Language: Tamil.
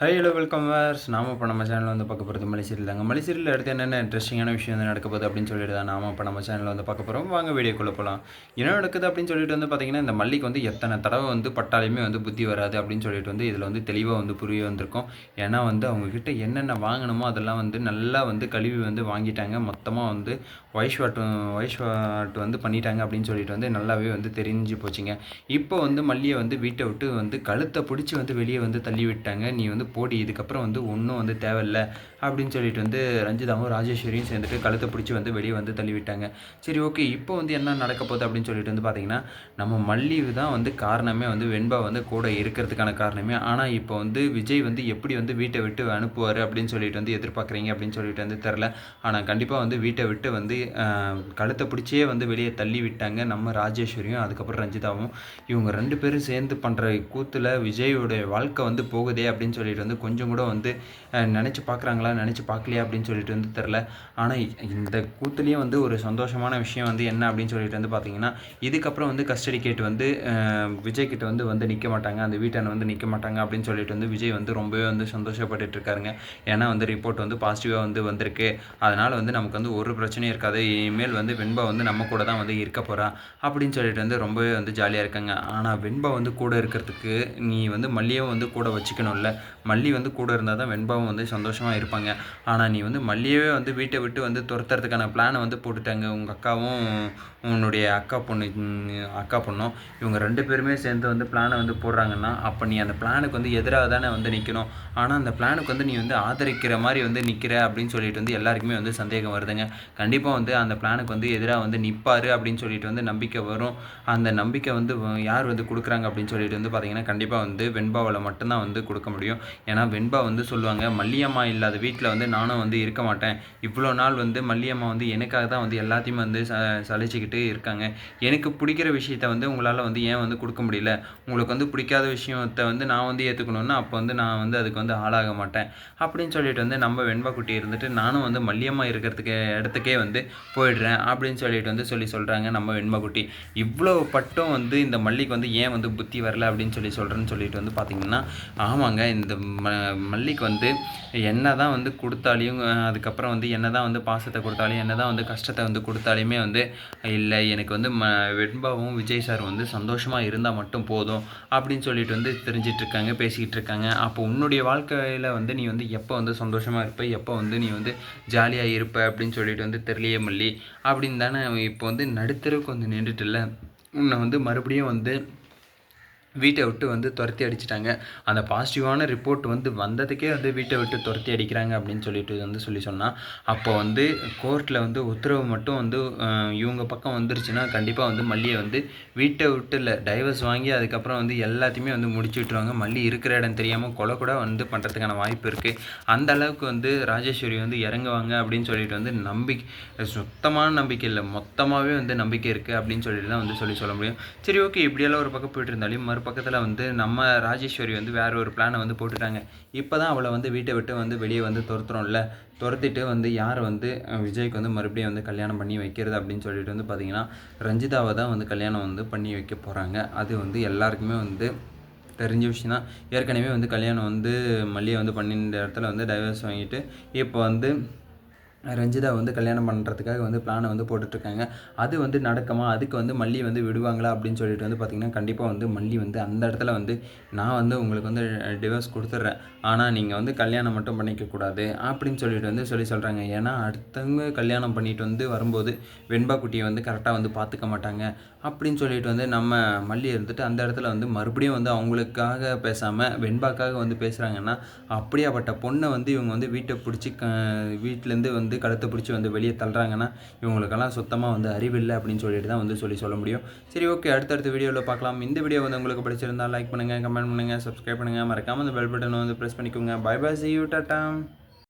ஹை ஹலோ வெல்கம் வேர்ஸ் நாம இப்போ நம்ம சேனலில் வந்து பார்க்க போகிறது மலைசீரியல் தாங்க. மலைசீரியல் அடுத்து என்னென்ன இன்ட்ரெஸ்டிங்கான விஷயம் வந்து நடக்க போகுது அப்படின்னு சொல்லிட்டு தான் நாம இப்போ நம்ம சேனலில் வந்து பார்க்க போகிறோம் வாங்க வீடியோக்குள்ளே போகலாம் என்ன நடக்குது அப்படின்னு சொல்லிட்டு வந்து பார்த்தீங்கன்னா இந்த மல்லிக்கு வந்து எத்தனை தடவை வந்து பட்டாலுமே வந்து புத்தி வராது அப்படின்னு சொல்லிட்டு வந்து இதில் வந்து தெளிவாக வந்து புரிய வந்திருக்கும். ஏன்னா வந்து அவங்கக்கிட்ட என்னென்ன வாங்கணுமோ அதெல்லாம் வந்து நல்லா வந்து கழுவி வந்து வாங்கிட்டாங்க. மொத்தமாக வந்து வாய்ஸ் வாட் வாய்ஸ் வாட் வந்து பண்ணிட்டாங்க அப்படின்னு சொல்லிட்டு வந்து நல்லாவே வந்து தெரிஞ்சு போச்சுங்க. இப்போ வந்து மல்லியை வந்து வீட்டை விட்டு வந்து கழுத்தை பிடிச்சி வந்து வெளியே வந்து தள்ளி விட்டாங்க. நீ வந்து போடி இதுக்கப்புறம் வந்து ஒன்றும் வந்து தேவையில்ல. அப்படின்னு சொல்லிட்டு வந்து ரஞ்சிதாவும் ராஜேஸ்வரியும் சேர்ந்துட்டு கழுத்தை பிடிச்சி வந்து வெளியே வந்து தள்ளி விட்டாங்க சரி ஓகே இப்போ வந்து என்ன நடக்க போகுது அப்படின்னு சொல்லிட்டு வந்து பார்த்தீங்கன்னா நம்ம மல்லிவு தான் வந்து காரணமே வந்து வெண்பா வந்து கூட இருக்கிறதுக்கான காரணமே. ஆனால் இப்போ வந்து விஜய் வந்து எப்படி வந்து வீட்டை விட்டு அனுப்புவார் அப்படின்னு சொல்லிட்டு வந்து எதிர்பார்க்குறீங்க அப்படின்னு சொல்லிட்டு வந்து தெரில ஆனால் கண்டிப்பாக வந்து வீட்டை விட்டு வந்து கழுத்தை பிடிச்சே வந்து வெளியே தள்ளி விட்டாங்க நம்ம ராஜேஸ்வரியும் அதுக்கப்புறம் ரஞ்சிதாவும். இவங்க ரெண்டு பேரும் சேர்ந்து பண்ணுற கூத்தில் விஜயோடைய வாழ்க்கை வந்து போகுதே அப்படின்னு சொல்லிட்டு வந்து கொஞ்சம் கூட வந்து நினச்சி பார்க்குறாங்களா நினச்சி பார்க்கலையா அப்படின்னு சொல்லிட்டு வந்து தெரில ஆனால் இந்த கூத்துலேயும் வந்து ஒரு சந்தோஷமான விஷயம் வந்து என்ன அப்படின்னு சொல்லிட்டு வந்து பார்த்தீங்கன்னா இதுக்கப்புறம் வந்து கஸ்டடி கேட் வந்து விஜய் கிட்ட வந்து வந்து நிற்க மாட்டாங்க. அந்த வீட்டான வந்து நிற்க மாட்டாங்க அப்படின்னு சொல்லிட்டு வந்து விஜய் வந்து ரொம்பவே வந்து சந்தோஷப்பட்டுட்டு இருக்காருங்க. ஏன்னா வந்து ரிப்போர்ட் வந்து பாசிட்டிவாக வந்து வந்திருக்கு. அதனால் வந்து நமக்கு வந்து ஒரு பிரச்சனையும் இருக்காது. இனிமேல் வந்து வெண்பா வந்து நம்ம கூட தான் வந்து இருக்க போகிறா அப்படின்னு சொல்லிட்டு வந்து ரொம்பவே வந்து ஜாலியாக இருக்காங்க. ஆனால் வெண்பா வந்து கூட இருக்கிறதுக்கு நீ வந்து மல்லியும் வந்து கூட வச்சுக்கணும்ல. மல்லி வந்து கூட இருந்தால் தான் வெண்பாவும் வந்து சந்தோஷமாக இருப்பாங்க. ஆனால் நீ வந்து மல்லியவே வந்து வீட்டை விட்டு வந்து துரத்துறதுக்கான பிளானை வந்து போட்டுட்டாங்க. உங்கள் அக்காவும் உன்னுடைய அக்கா பொண்ணு அக்கா பொண்ணும் இவங்க ரெண்டு பேருமே சேர்ந்து வந்து பிளானை வந்து போடுறாங்கன்னா அப்போ நீ அந்த பிளானுக்கு வந்து எதிராக தானே வந்து நிற்கணும் ஆனால் அந்த பிளானுக்கு வந்து நீ வந்து ஆதரிக்கிற மாதிரி வந்து நிற்கிற அப்படின்னு சொல்லிட்டு வந்து எல்லாருக்குமே வந்து சந்தேகம் வருதுங்க. கண்டிப்பாக வந்து அந்த பிளானுக்கு வந்து எதிராக வந்து நிற்பார் அப்படின்னு சொல்லிட்டு வந்து நம்பிக்கை வரும். அந்த நம்பிக்கை வந்து யார் வந்து கொடுக்குறாங்க அப்படின்னு சொல்லிட்டு வந்து பார்த்தீங்கன்னா கண்டிப்பாக வந்து வெண்பாவில் மட்டும்தான் வந்து கொடுக்க முடியும். ஏன்னா வெண்பா வந்து சொல்லுவாங்க மல்லியம்மா இல்லாத வீட்டில் வந்து நானும் வந்து இருக்க மாட்டேன். இவ்வளோ நாள் வந்து மல்லியம்மா வந்து எனக்காக தான் வந்து எல்லாத்தையுமே வந்து ச சலிச்சுக்கிட்டு இருக்காங்க. எனக்கு பிடிக்கிற விஷயத்த வந்து உங்களால் வந்து ஏன் வந்து கொடுக்க முடியல? உங்களுக்கு வந்து பிடிக்காத விஷயத்தை வந்து நான் வந்து ஏற்றுக்கணுன்னா அப்போ வந்து நான் வந்து அதுக்கு வந்து ஆளாக மாட்டேன். அப்படின்னு சொல்லிட்டு வந்து நம்ம வெண்பா குட்டி இருந்துட்டு நானும் வந்து மல்லியம்மா இருக்கிறதுக்கு இடத்துக்கே வந்து போயிடுறேன் அப்படின்னு சொல்லிட்டு வந்து சொல்லி சொல்கிறாங்க நம்ம வெண்பா குட்டி. இவ்வளோ பட்டம் வந்து இந்த மல்லிக்கு வந்து ஏன் வந்து புத்தி வரல அப்படின்னு சொல்லி சொல்கிறேன்னு சொல்லிட்டு வந்து பார்த்திங்கன்னா ஆமாங்க இந்த ம மல்லிக்கு வந்து என்ன தான் வந்து கொடுத்தாலையும் அதுக்கப்புறம் வந்து என்ன தான் வந்து பாசத்தை கொடுத்தாலையும் என்ன தான் வந்து கஷ்டத்தை வந்து கொடுத்தாலையுமே வந்து இல்லை எனக்கு வந்து ம வெண்பாவும் விஜய் சார் வந்து சந்தோஷமாக இருந்தால் மட்டும் போதும் அப்படின்னு சொல்லிட்டு வந்து தெரிஞ்சிட்ருக்காங்க பேசிக்கிட்டு இருக்காங்க அப்போ உன்னுடைய வாழ்க்கையில் வந்து நீ வந்து எப்போ வந்து சந்தோஷமாக இருப்ப? எப்போ வந்து நீ வந்து ஜாலியாக இருப்ப? அப்படின்னு சொல்லிட்டு வந்து தெரியலையே மல்லி. அப்படின்னு தானே இப்போ வந்து நடுத்தருக்கு வந்து நின்றுட்டுல உன்னை வந்து மறுபடியும் வந்து வீட்டை விட்டு வந்து துரத்தி அடிச்சிட்டாங்க. அந்த பாசிட்டிவான ரிப்போர்ட் வந்து வந்ததுக்கே வந்து வீட்டை விட்டு துரத்தி அடிக்கிறாங்க அப்படின்னு சொல்லிட்டு வந்து சொல்லி சொன்னால் அப்போ வந்து கோர்ட்டில் வந்து உத்தரவு மட்டும் வந்து இவங்க பக்கம் வந்துருச்சுன்னா கண்டிப்பாக வந்து மல்லியை வந்து வீட்டை விட்டு இல்லை டைவர்ஸ் வாங்கி அதுக்கப்புறம் வந்து எல்லாத்தையுமே வந்து முடிச்சு விட்டுருவாங்க. மல்லி இருக்கிற இடம் தெரியாமல் கொலை கூட வந்து பண்ணுறதுக்கான வாய்ப்பு இருக்குது அந்த அளவுக்கு வந்து ராஜேஸ்வரி வந்து இறங்குவாங்க அப்படின்னு சொல்லிட்டு வந்து நம்பிக்கை சுத்தமான நம்பிக்கை இல்லை மொத்தமாகவே வந்து நம்பிக்கை இருக்குது அப்படின்னு சொல்லிட்டு தான் வந்து சொல்லி சொல்ல முடியும். சரி ஓகே இப்படியெல்லாம் ஒரு பக்கம் போயிட்டு இருந்தாலும் பக்கத்தில் வந்து நம்ம ராஜேஸ்வரி வந்து வேற ஒரு பிளானை வந்து போட்டுட்டாங்க. இப்போ தான் அவளை வந்து வீட்டை விட்டு வந்து வெளியே வந்து துரத்துறோம்ல. துரத்திட்டு வந்து யார் வந்து விஜய்க்கு வந்து மறுபடியும் வந்து கல்யாணம் பண்ணி வைக்கிறது அப்படின்னு சொல்லிட்டு வந்து பார்த்தீங்கன்னா ரஞ்சிதாவை தான் வந்து கல்யாணம் வந்து பண்ணி வைக்க போகிறாங்க அது வந்து எல்லாருக்குமே வந்து தெரிஞ்ச விஷயம் தான். ஏற்கனவே வந்து கல்யாணம் வந்து மல்லியை வந்து பண்ணின்ற இடத்துல வந்து டைவர்ஸ் வாங்கிட்டு இப்போ வந்து ரஞ்சிதா வந்து கல்யாணம் பண்ணுறதுக்காக வந்து பிளானை வந்து போட்டுட்ருக்காங்க. அது வந்து நடக்குமா? அதுக்கு வந்து மல்லி வந்து விடுவாங்களா? அப்படின்னு சொல்லிட்டு வந்து பார்த்திங்கன்னா கண்டிப்பாக வந்து மல்லி வந்து அந்த இடத்துல வந்து நான் வந்து உங்களுக்கு வந்து டிவோர்ஸ் கொடுத்துட்றேன். ஆனால் நீங்கள் வந்து கல்யாணம் மட்டும் பண்ணிக்கக்கூடாது அப்படின்னு சொல்லிட்டு வந்து சொல்லி சொல்கிறாங்க ஏன்னா அடுத்தவங்க கல்யாணம் பண்ணிட்டு வந்து வரும்போது வெண்பா குட்டியை வந்து கரெக்டாக வந்து பார்த்துக்க மாட்டாங்க. அப்படின்னு சொல்லிட்டு வந்து நம்ம மல்லி இருந்துட்டு அந்த இடத்துல வந்து மறுபடியும் வந்து அவங்களுக்காக பேசாமல் வெண்பாக்காக வந்து பேசுகிறாங்கன்னா அப்படியாப்பட்ட பொண்ணை வந்து இவங்க வந்து வீட்டை பிடிச்சி க வீட்டிலேருந்து வந்து கழுத்தை பிடிச்சி வந்து வெளியே தள்ளுறாங்கன்னா இவங்களுக்கெல்லாம் சுத்தமாக வந்து அறிவில்லை அப்படின்னு சொல்லிட்டு தான் வந்து சொல்லி சொல்ல முடியும். சரி ஓகே அடுத்தடுத்த வீடியோவில் பார்க்கலாம். இந்த வீடியோ வந்து உங்களுக்கு பிடிச்சிருந்தால் லைக் பண்ணுங்கள் கமெண்ட் பண்ணுங்கள் சப்ஸ்கிரைப் பண்ணுங்கள் மறக்காமல் அந்த பெல் பட்டனை வந்து ப்ரெஸ் பண்ணிக்கோங்க. Bye bye see you tata